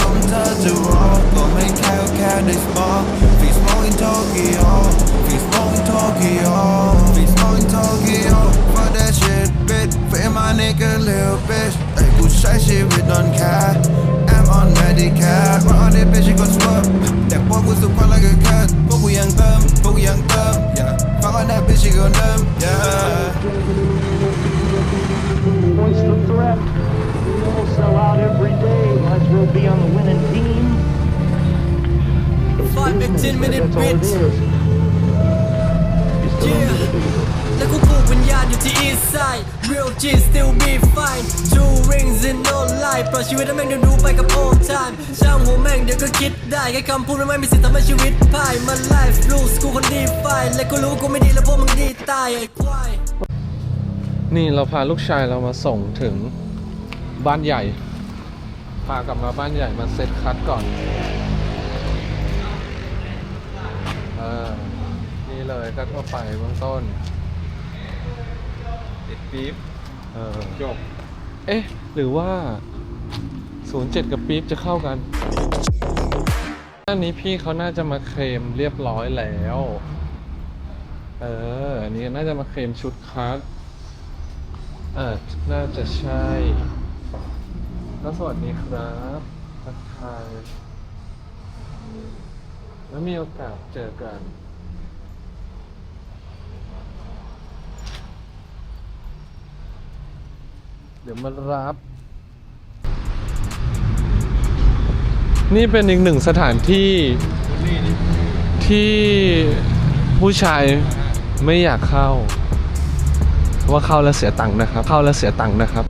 ลมเธอจะรอก็ไม่แค่ก็แค่ได้ smoke Free smoke in Tokyo Free smoke in Tokyo Free smoke in Tokyo Fuck that shit bitch Free my nigga little bitch ไอ้กูใช้ชีวิต don't care be on the winning team. Five and ten minute That's all it bits. is. You still Yeah. need to do it. และกูผูกวิญญาณอยู่ที่ east side real G still be fine two rings in no life ปล่อยชีวิตให้แม่งเดินดูไปกับ old time ช่างหัวแม่งเดี๋ยวก็คิดได้แค่คำพูดมันไม่มีสิทธิ์ทำให้ชีวิตพ่ายมัน life rules กูคนดีไฟและกูรู้ว่ากูไม่ดีแล้วพวกมึงดีตายไอ้ควายนี่เราพาลูกชายเรามาส่งถึงบ้านใหญ่ พากลับมาบ้านใหญ่มาเซ็ตคัดก่อนเออนี่เลยก็ทั่วไปเบื้องต้น ติดปี๊บเออจบ เอ๊ะ หรือว่า 07 กับปี๊บจะเข้ากันอันนี้พี่เขาน่าจะมาเคลมเรียบร้อยแล้ว เออ อันนี้น่าจะมาเคลมชุดคัสเออน่าจะใช่ ก็สวัสดีครับทักทายแล้วมีโอกาสเจอกัน เดี๋ยวมารับ นี่เป็นอีกหนึ่งสถานที่ที่ผู้ชายไม่อยากเข้าเพราะว่าเข้าแล้วเสียตังค์นะครับ เข้าแล้วเสียตังค์นะครับ